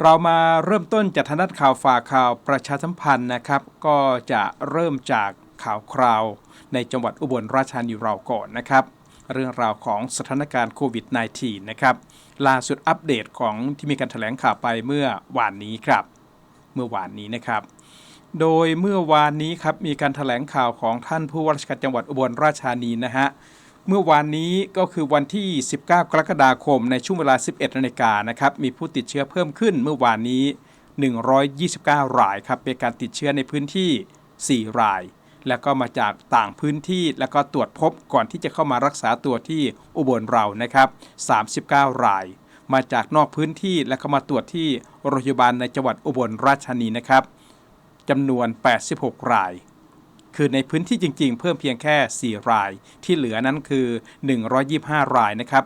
เรามาเริ่มต้นจากทางด้านข่าวฝากข่าวประชาสัมพันธ์นะครับ ก็จะเริ่มจากข่าวคราว ในจังหวัดอุบลราชธานีเราก่อนนะครับ เรื่องราวของสถานการณ์โควิด -19 นะครับล่าสุดอัปเดตของที่มีการแถลงข่าวไปเมื่อวานนี้ครับ เมื่อวานนี้นะครับ โดยเมื่อวานนี้ครับมีการแถลงข่าวของท่านผู้ว่าราชการจังหวัดอุบลราชธานีนะฮะ เมื่อวานนี้ก็คือวันที่ 19 กรกฎาคมในช่วงเวลา 11นาฬิกานะครับมีผู้ติดเชื้อเพิ่มขึ้นเมื่อวานนี้ 129 รายครับเป็นการติดเชื้อในพื้นที่ 4 ราย แล้วก็มาจากต่างพื้นที่แล้วก็ตรวจพบก่อนที่จะเข้ามารักษาตัวที่อุบลเรานะครับ 39 ราย มาจากนอกพื้นที่แล้วก็มาตรวจที่โรงพยาบาลในจังหวัดอุบลราชธานีนะครับจำนวน 86 ราย คือในพื้นที่จริง ๆ เพิ่มเพียงแค่ 4 ราย ที่เหลือนั้นคือ 125 รายนะครับ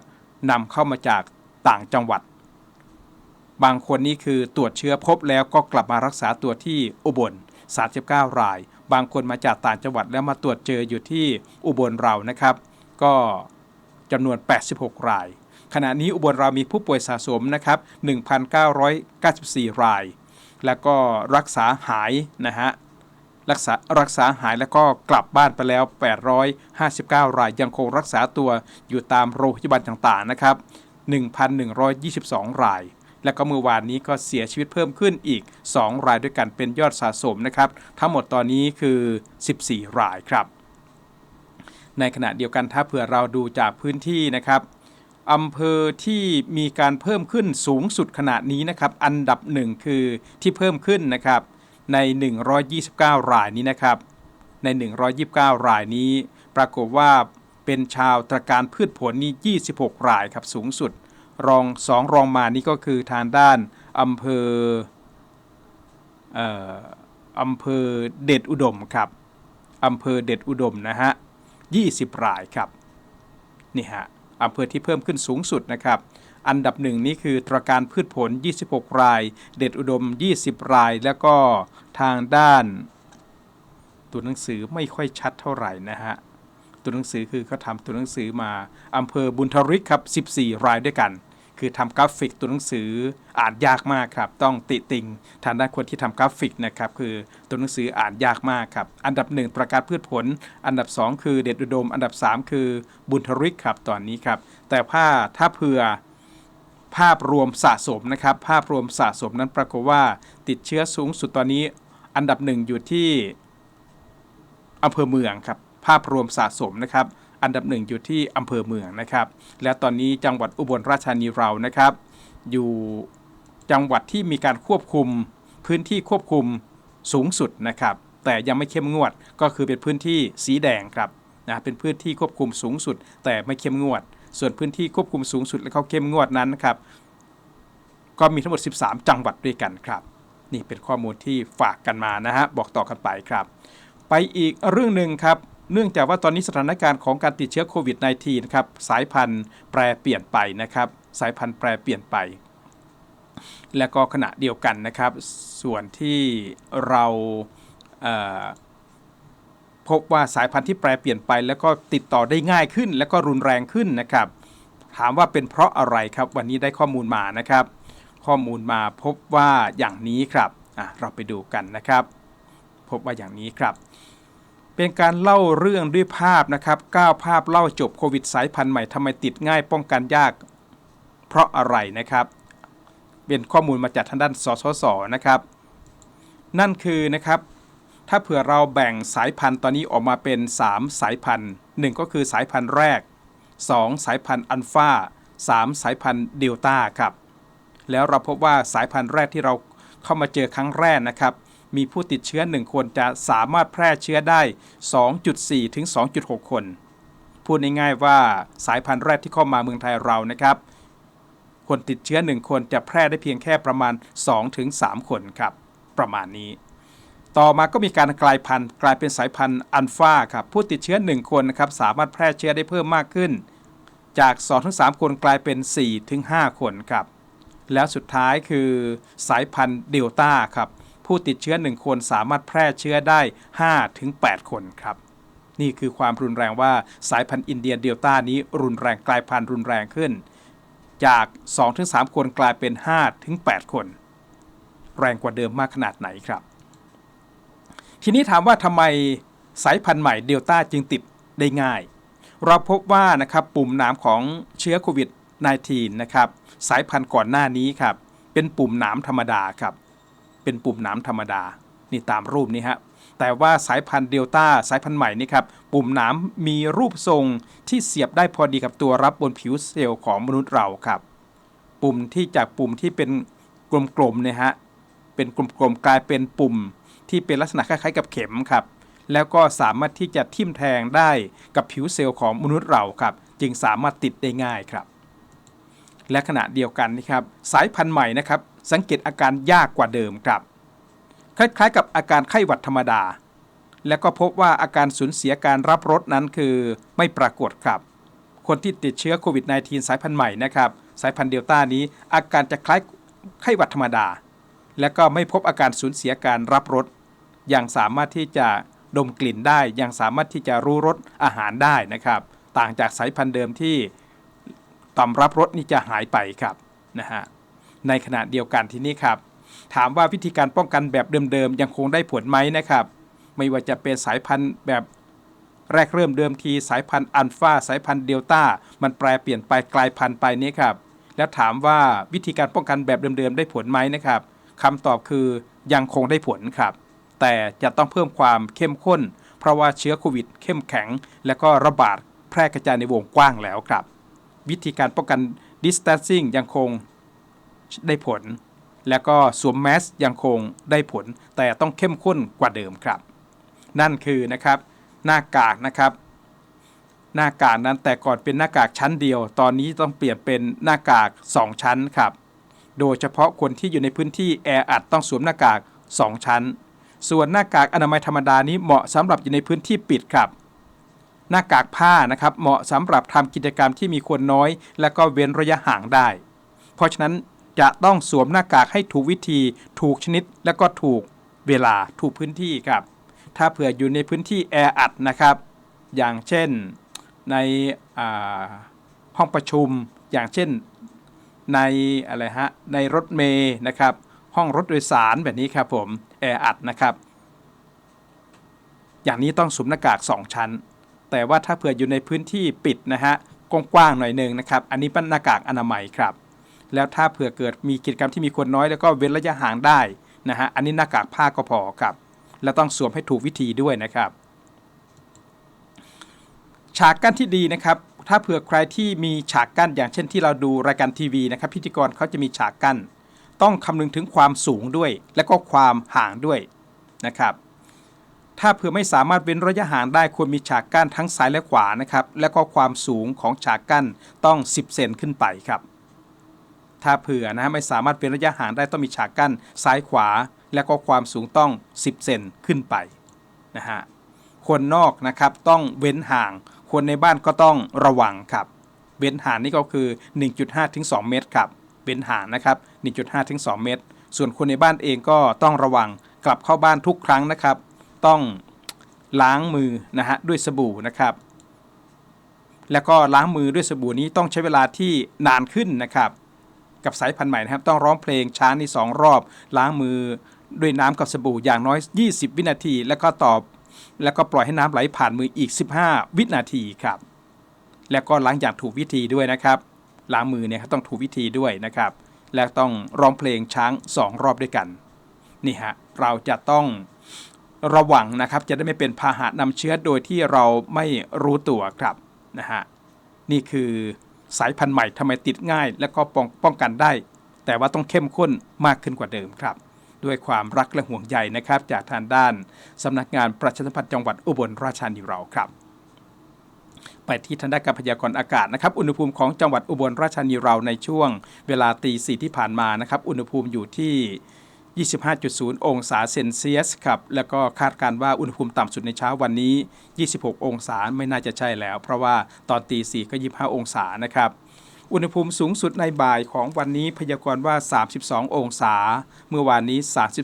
นำเข้ามาจากต่างจังหวัด บางคนนี่คือตรวจเชื้อพบแล้วก็กลับมารักษาตัวที่อุบล 39 ราย บางคนมาจากต่างจังหวัดแล้วมาตรวจเจออยู่ที่อุบลเรานะครับ ก็จำนวน 86 ราย ขณะนี้อุบลเรามีผู้ป่วยสะสมนะครับ 1,994 ราย แล้วก็รักษาหายนะฮะ รักษารักษาหายแล้วก็กลับบ้านไปแล้ว 859 รายยังคงรักษาตัวอยู่ตามโรงพยาบาลต่างๆนะครับ 1,122 ราย แล้วก็เมื่อวานนี้ก็เสียชีวิตเพิ่มขึ้นอีก 2 รายด้วยกันเป็นยอดสะสมนะครับ ทั้งหมดตอนนี้คือ 14 รายครับ ในขณะเดียวกันถ้าเผื่อเราดูจากพื้นที่นะครับอำเภอที่มีการเพิ่มขึ้นสูงสุดขนาดนี้นะครับ อันดับหนึ่งคือที่เพิ่มขึ้นนะครับ ใน 129 รายนี้นะครับ ใน 129 รายนี้ ปรากฏว่าเป็นชาวตระการพืชผลนี่26 รายครับสูงสุด รองสองรองมานี่ก็คือทางด้านอำเภอเอ่ออำเภอเด็ดอุดมครับอำเภอเด็ดอุดมนะฮะ20 รายครับนี่ฮะ อำเภอที่เพิ่มขึ้นสูงสุดนะครับอันดับหนึ่งนี้คือตราการพืชผล 26 ราย เด็ดอุดม 20 ราย แล้วก็ทางด้าน ตัวหนังสือไม่ค่อยชัดเท่าไหร่นะฮะ ตัวหนังสือคือเขาทำตัวหนังสือมาอำเภอบุญทริกครับ 14 รายด้วยกัน คือทำกราฟิกตัวหนังสืออ่านยากมากครับ ต้องติติงทางด้านคนที่ทำกราฟิกนะครับ คือตัวหนังสืออ่านยากมากครับ อันดับ 1 ประกาศพืชผล อันดับ 2 คือเด็ดอุดม อันดับ 3 คือบุญทริกครับตอนนี้ครับ แต่ถ้าถ้าเผื่อภาพรวมสะสมนะครับ ภาพรวมสะสมนั้นปรากฏว่าติดเชื้อสูงสุดตอนนี้ อันดับหนึ่งอยู่ที่อำเภอเมืองครับ ภาพรวมสะสมนะครับ อันดับหนึ่งอยู่ที่อำเภอเมืองนะครับ และตอนนี้จังหวัดอุบลราชธานีเรานะครับ อยู่จังหวัดที่มีการควบคุมพื้นที่ควบคุมสูงสุดนะครับ แต่ยังไม่เข้มงวดก็คือเป็นพื้นที่สีแดงครับนะเป็นพื้นที่ควบคุมสูงสุด แต่ไม่เข้มงวด ส่วนพื้นที่ควบคุมสูงสุดและเขาเข้มงวดนั้นนะครับ ก็มีทั้งหมด 13 จังหวัดด้วยกันครับ นี่เป็นข้อมูลที่ฝากกันมานะฮะบอกต่อกันไปครับ ไปอีกเรื่องหนึ่งครับ เนื่องจากว่าตอนนี้สถานการณ์ของการติดเชื้อโควิด -19 นะครับสายพันธุ์แปรเปลี่ยนไปนะครับ สายพันธุ์แปรเปลี่ยนไป และก็ขณะเดียวกันนะครับ ส่วนที่เราเพบว่าสายพันธุ์ที่แปรเปลี่ยนไป แล้วก็ติดต่อได้ง่ายขึ้น แล้วก็รุนแรงขึ้นนะครับ ถามว่าเป็นเพราะอะไรครับ วันนี้ได้ข้อมูลมานะครับ ข้อมูลมาพบว่าอย่างนี้ครับอะเราไปดูกันนะครับ พบว่าอย่างนี้ครับ เป็นการเล่าเรื่องด้วยภาพนะครับ9ภาพเล่าจบโควิดสายพันธุ์ใหม่ทำไมติดง่ายป้องกันยาก เพราะอะไรนะครับ เป็นข้อมูลมาจากทางด้านสสสนะครับ นั่นคือนะครับ ถ้าเผื่อเราแบ่งสายพันธุ์ตอนนี้ออกมาเป็น 3 สายพันธุ์ 1 ก็คือสายพันธุ์แรก 2 สายพันธุ์อัลฟา3 สายพันธุ์เดลต้าครับ แล้วเราพบว่าสายพันธุ์แรกที่เราเข้ามาเจอครั้งแรกนะครับ มีผู้ติดเชื้อ 1 คนจะสามารถแพร่เชื้อได้ 2.4 ถึง 2.6 คน พูดง่ายๆว่าสายพันธุ์แรกที่เข้ามาเมืองไทยเรานะครับ คนติดเชื้อ 1 คนจะแพร่ได้เพียงแค่ประมาณ 2 ถึง 3 คนครับ ประมาณนี้ ต่อมาก็มีการกลายพันธุ์กลายเป็นสายพันธุ์อัลฟาครับ ผู้ติดเชื้อ 1 คนนะครับสามารถแพร่เชื้อได้เพิ่มมากขึ้น จาก 2-3 คนกลายเป็น 4-5 คนครับแล้วสุดท้ายคือสายพันธุ์เดลต้าครับ ผู้ติดเชื้อ 1 คนสามารถแพร่เชื้อได้ 5-8 คนครับนี่คือความรุนแรงว่าสายพันธุ์อินเดียเดลต้านี้รุนแรงกลายพันธุ์รุนแรงขึ้น จาก 2-3 คนกลายเป็น 5-8 คน แรงกว่าเดิมมากขนาดไหนครับ ทีนี้ถามว่าทำไมสายพันธุ์ใหม่เดลต้าจึงติดได้ง่าย เราพบว่านะครับปุ่มหนามของเชื้อโควิด -19 นะครับสายพันธุ์ก่อนหน้านี้ครับเป็นปุ่มหนามธรรมดาครับ เป็นปุ่มหนามธรรมดา นี่ตามรูปนี้ฮะ แต่ว่าสายพันธุ์เดลต้าสายพันธุ์ใหม่นี่ครับ ปุ่มหนามมีรูปทรงที่เสียบได้พอดีกับตัวรับบนผิวเซลล์ของมนุษย์เราครับ ปุ่มที่จากปุ่มที่เป็นกลมๆเนี่ยฮะ เป็นกลมๆกลายเป็นปุ่มที่เป็นลักษณะคล้ายๆ กับเข็มครับ แล้วก็สามารถที่จะทิ่มแทงได้กับผิวเซลล์ของมนุษย์เราครับ จึงสามารถติดได้ง่ายครับ และขณะเดียวกันนะครับ สายพันธุ์ใหม่นะครับ สังเกตอาการยากกว่าเดิมครับ คล้ายๆ กับอาการไข้หวัดธรรมดา และก็พบว่าอาการสูญเสียการรับรสนั้นคือไม่ปรากฏครับ คนที่ติดเชื้อโควิด -19 สายพันธุ์ใหม่นะครับ สายพันธุ์เดลต้านี้ อาการจะคล้ายไข้หวัดธรรมดา และก็ไม่พบอาการสูญเสียการรับรสยังสามารถที่จะดมกลิ่นได้ ยังสามารถที่จะรู้รสอาหารได้นะครับ ต่างจากสายพันธุ์เดิมที่ต่อมรับรสนี่จะหายไปครับนะฮะ ในขณะเดียวกันที่นี่ครับ ถามว่าวิธีการป้องกันแบบเดิมๆ ยังคงได้ผลไหมนะครับ ไม่ว่าจะเป็นสายพันธุ์แบบแรกเริ่มเดิมทีสายพันธุ์อัลฟาสายพันธุ์เดลต้ามันแปลเปลี่ยนไปกลายพันธุ์ไปนี้ครับ แล้วถามว่าวิธีการป้องกันแบบเดิมๆ ได้ผลไหมนะครับคำตอบคือยังคงได้ผลครับ แต่จะต้องเพิ่มความเข้มข้น เพราะว่าเชื้อโควิด เข้มแข็ง และก็ระบาดแพร่กระจายในวงกว้างแล้วครับ วิธีการป้องกัน distancing ยังคง ได้ผล แล้วก็สวมแมสยังคงได้ผล แต่ต้องเข้มข้นกว่าเดิมครับ นั่นคือนะครับหน้ากากนะครับ หน้ากากนั้นแต่ก่อนเป็นหน้ากากชั้นเดียว ตอนนี้ต้องเปลี่ยนเป็นหน้ากาก 2 ชั้นครับ โดยเฉพาะคนที่อยู่ในพื้นที่แออัดต้องสวมหน้ากาก 2 ชั้น ส่วนหน้ากากอนามัยธรรมดานี้เหมาะสำหรับอยู่ในพื้นที่ปิดครับหน้ากากผ้านะครับเหมาะสำหรับทำกิจกรรมที่มีคนน้อย และก็เว้นระยะห่างได้ เพราะฉะนั้น จะต้องสวมหน้ากากให้ถูกวิธี ถูกชนิด และก็ถูกเวลาถูกพื้นที่ครับ ถ้าเผื่ออยู่ในพื้นที่แออัดนะครับ อย่างเช่นในห้องประชุม อย่างเช่นในอะไรฮะ ในรถเมย์นะครับ ห้องรถโดยสารแบบนี้ครับผมแออัดนะครับ อย่างนี้ต้องสวมหน้ากาก 2 ชั้น แต่ว่าถ้าเผื่ออยู่ในพื้นที่ปิดนะฮะกว้างๆหน่อยหนึ่งนะครับ อันนี้เป็นหน้ากากอนามัยครับ แล้วถ้าเผื่อเกิดมีกิจกรรมที่มีคนน้อยแล้วก็เว้นระยะห่างได้นะฮะอันนี้หน้ากากผ้าก็พอครับ แล้วต้องสวมให้ถูกวิธีด้วยนะครับ ฉากกั้นที่ดีนะครับถ้าเผื่อใครที่มีฉากกั้นอย่างเช่นที่เราดูรายการทีวีนะครับ พิธีกรเขาจะมีฉากกั้น ต้องคำนึงถึงความสูงด้วย และก็ความห่างด้วยนะครับ ถ้าเผื่อไม่สามารถเว้นระยะห่างได้ควรมีฉากกั้นทั้งซ้ายและขวานะครับ และก็ความสูงของฉากกั้นต้อง 10 เซนขึ้นไปครับ ถ้าเผื่อนะไม่สามารถเว้นระยะห่างได้ต้องมีฉากกั้นซ้ายขวา และก็ความสูงต้อง 10 เซนขึ้นไปนะฮะคนนอกนะครับต้องเว้นห่าง คนในบ้านก็ต้องระวังครับเว้นห่างนี่ก็คือ 1.5ถึง2เมตรครับเว้นห่างนะครับ1.5ถึง2เมตร ส่วนคนในบ้านเองก็ต้องระวังกลับเข้าบ้านทุกครั้งนะครับ ต้องล้างมือนะฮะด้วยสบู่นะครับ แล้วก็ล้างมือด้วยสบู่นี้ต้องใช้เวลาที่นานขึ้นนะครับ กับสายพันธุ์ใหม่นะครับ ต้องร้องเพลงช้าในสองรอบ ล้างมือด้วยน้ำกับสบู่อย่างน้อย 20 วินาที แล้วก็ตอบ แล้วก็ปล่อยให้น้ำไหลผ่านมืออีก 15 วินาทีครับ แล้วก็ล้างอย่างถูกวิธีด้วยนะครับล้างมือเนี่ยต้องถูกวิธีด้วยนะครับ และต้องร้องเพลงช้าง 2 รอบด้วยกันนี่ฮะเราจะต้องระวังนะครับ จะได้ไม่เป็นพาหะนำเชื้อโดยที่เราไม่รู้ตัวครับนะฮะนี่คือ สายพันธุ์ใหม่ทำไมติดง่าย และก็ป้องป้องกันได้ แต่ว่าต้องเข้มข้นมากขึ้นกว่าเดิมครับ ด้วยความรักและห่วงใยนะครับ จากทางด้านสำนักงานประชาสัมพันธ์จังหวัดอุบลราชธานีเราครับไปที่ทางด้านการพยากรณ์อากาศนะครับ อุณหภูมิของจังหวัดอุบลราชธานีเราในช่วงเวลาตีสี่ที่ผ่านมานะครับ อุณหภูมิอยู่ที่ 25.0 องศาเซนเซียสครับแล้วก็คาดการว่าอุณหภูมิต่ำสุดในเช้าวันนี้ 26 องศาไม่น่าจะใช่แล้ว เพราะว่าตอนตีสี่ก็ 25 องศานะครับอุณหภูมิสูงสุดในบ่ายของวันนี้พยากรณ์ว่า 32 องศา เมื่อวานนี้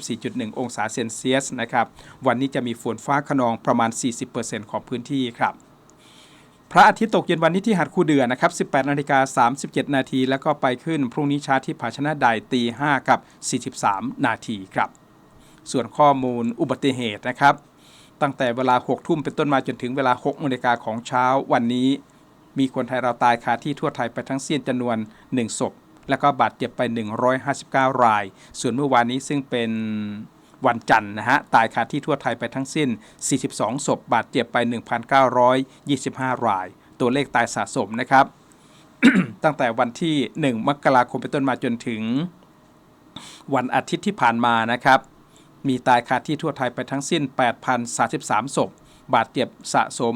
34.1 องศาเซนเซียสนะครับ วันนี้จะมีฝนฟ้าขนองประมาณ 40%ของพื้นที่ครับ พระอาทิตย์ตกเย็นวันนี้ที่หัดคูเดือนะครับ 18นาฬิกา37 นาที แล้วก็ไปขึ้นพรุ่งนี้เช้าที่ภาชนะใดตี5กับ 43 นาทีครับ ส่วนข้อมูลอุบัติเหตุนะครับ ตั้งแต่เวลา 6 ทุ่มเป็นต้นมาจนถึงเวลา 6นาฬิกาของเช้าวันนี้ มีคนไทยเราตายคาที่ทั่วไทยไปทั้งสิ้นจำนวน 1 ศพ แล้วก็บาดเจ็บไป 159 ราย ส่วนเมื่อวานนี้ซึ่งเป็น วันจันทร์นะฮะ ตายคาที่ทั่วไทยไปทั้งสิ้น 42 ศพ บาดเจ็บไป 1,925 ราย ตัวเลขตายสะสมนะครับ ตั้งแต่วันที่ 1 มกราคมเป็นต้นมาจนถึง วันอาทิตย์ที่ผ่านมานะครับ มีตายคาที่ทั่วไทยไปทั้งสิ้น 8,033 ศพ บาดเจ็บสะสม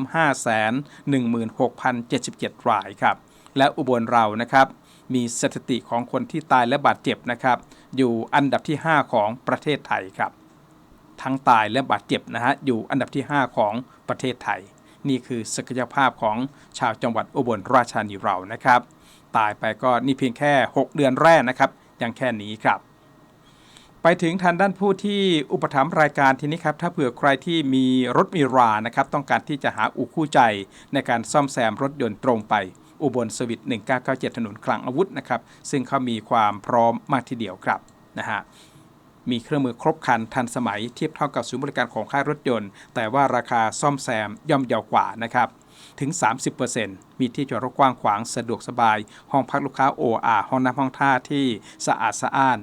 516,077 รายครับ และอุบลเรานะครับ มีสถิติของคนที่ตายและบาดเจ็บนะครับอยู่อันดับที่ 5 ของประเทศไทยครับ ทั้งตายและบาดเจ็บนะฮะอยู่อันดับที่ 5 ของประเทศไทย นี่คือศักยภาพของชาวจังหวัดอุบลราชธานีเรานะครับ ตายไปก็นี่เพียงแค่ 6 เดือนแรกนะครับยังแค่นี้ครับ ไปถึงทางด้านผู้ที่อุปถัมภ์รายการทีนี้ครับ ถ้าเผื่อใครที่มีรถมีรานะครับ ต้องการที่จะหาอู่คู่ใจในการซ่อมแซมรถยนต์ตรงไป อุบลสวิต1997 ถนนคลังอาวุธนะครับ ซึ่งเขามีความพร้อมมากทีเดียวครับนะฮะมีเครื่องมือครบครันทันสมัยเทียบเท่ากับศูนย์บริการของค่ายรถยนต์ แต่ว่าราคาซ่อมแซมย่อมเยาวกว่านะครับถึง 30%มีที่จอดรถกว้างขวางสะดวกสบาย ห้องพักลูกค้าโออาห้องน้ำห้องท่าที่สะอาดสะอ้าน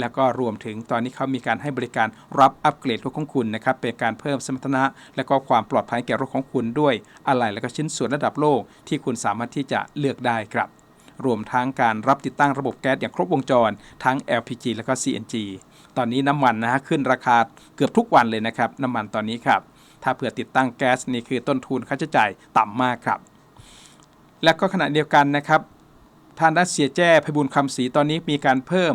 แล้วก็รวมถึงตอนนี้เขามีการให้บริการรับอัปเกรดรถของคุณนะครับเป็นการเพิ่มสมรรถนะ และก็ความปลอดภัยแก่รถของคุณด้วยอะไหล่และก็ชิ้นส่วนระดับโลก ที่คุณสามารถที่จะเลือกได้ครับรวมทั้งการรับติดตั้งระบบแก๊สอย่างครบวงจร ทั้ง LPG และก็ CNG ตอนนี้น้ำมันนะฮะขึ้นราคาเกือบทุกวันเลยนะครับน้ำมันตอนนี้ครับถ้าเผื่อติดตั้งแก๊สนี่คือต้นทุนค่าใช้จ่ายต่ำมากครับ และก็ขณะเดียวกันนะครับทางด้านเสียแจ้พบุญคำศรีตอนนี้มีการเพิ่ม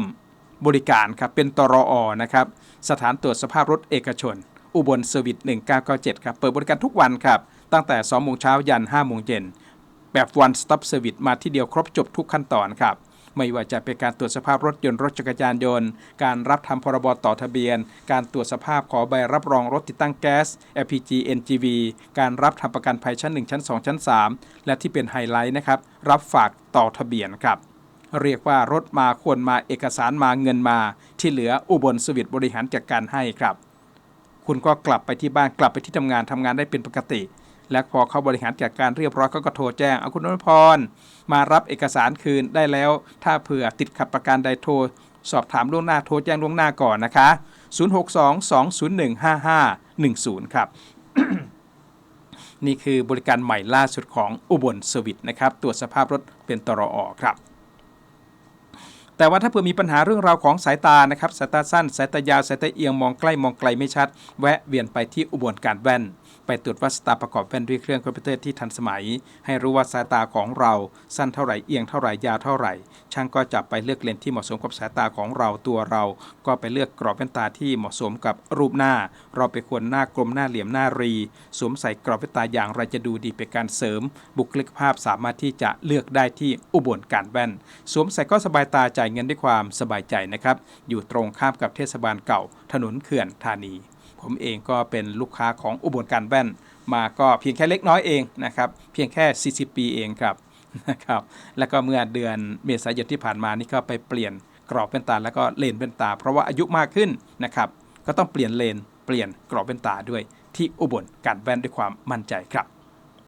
บริการครับเป็นตรออนะครับสถานตรวจสภาพรถเอกชน อุบลเซอร์วิส1997 ครับเปิดบริการทุกวันครับตั้งแต่2โมงเช้ายัน5โมงเย็นแบบ one stop service มาที่เดียวครบจบทุกขั้นตอนครับไม่ว่าจะเป็นการตรวจสภาพรถยนต์รถจักรยานยนต์ การรับทำพรบต่อทะเบียน การตรวจสภาพขอใบรับรองรถติดตั้งแก๊ส LPG NGV การรับทำประกันภัยชั้น 1 ชั้น 2 ชั้น 3 และที่เป็นไฮไลท์นะครับ รับฝากต่อทะเบียนครับ เรียกว่ารถมาควรมาเอกสารมาเงินมา ที่เหลืออุบลสวิตบริหารจัดการให้ครับ คุณก็กลับไปที่บ้านกลับไปที่ทำงานทำงานได้เป็นปกติ และพอเขาบริหารจัดการเรียบร้อยเขาก็โทรแจ้งเอาคุณนพร มารับเอกสารคืนได้แล้ว ถ้าเผื่อติดขัดประการใดโทร สอบถามล่วงหน้าโทรแจ้งล่วงหน้าก่อนนะคะ 062-201-5510 ครับนี่คือบริการใหม่ล่าสุดของอุบลสวิตนะครับตรวจสภาพรถเป็นตรออครับ แต่ว่าถ้าเผื่อมีปัญหาเรื่องราวของสายตานะครับสายตาสั้นสายตายาวสายตาเอียงมองใกล้มองไกลไม่ชัด แวะเวียนไปที่อุบลการแว่น ไปตรวจวัดสายตาประกอบแว่นด้วยเครื่องคอมพิวเตอร์ที่ทันสมัย ให้รู้ว่าสายตาของเราสั้นเท่าไหร่เอียงเท่าไหร่ยาวเท่าไหร่ ช่างก็จะไปเลือกเลนส์ที่เหมาะสมกับสายตาของเราตัวเรา ก็ไปเลือกกรอบแว่นตาที่เหมาะสมกับรูปหน้า เราไปควรหน้ากลมหน้าเหลี่ยมหน้ารี สวมใส่กรอบแว่นตาอย่างไรจะดูดีเป็นการเสริม บุคลิกภาพสามารถที่จะเลือกได้ที่อุบลการแว่น สวมใส่ก็สบายตาจ่ายเงินด้วยความสบายใจนะครับอยู่ตรงข้ามกับเทศบาลเก่า ถนนเขื่อนธานี ผมเองก็เป็นลูกค้าของอุบลการแว่น มาก็เพียงแค่เล็กน้อยเองนะครับ เพียงแค่ 40 ปีเองครับนะครับ แล้วก็เมื่อเดือนเมษายนที่ผ่านมานี่ก็ไปเปลี่ยนกรอบเป็นตาแล้วก็เลนเป็นตา เพราะว่าอายุมากขึ้นนะครับ ก็ต้องเปลี่ยนเลนเปลี่ยนกรอบเป็นตาด้วยที่อุบลการแว่นด้วยความมั่นใจครับ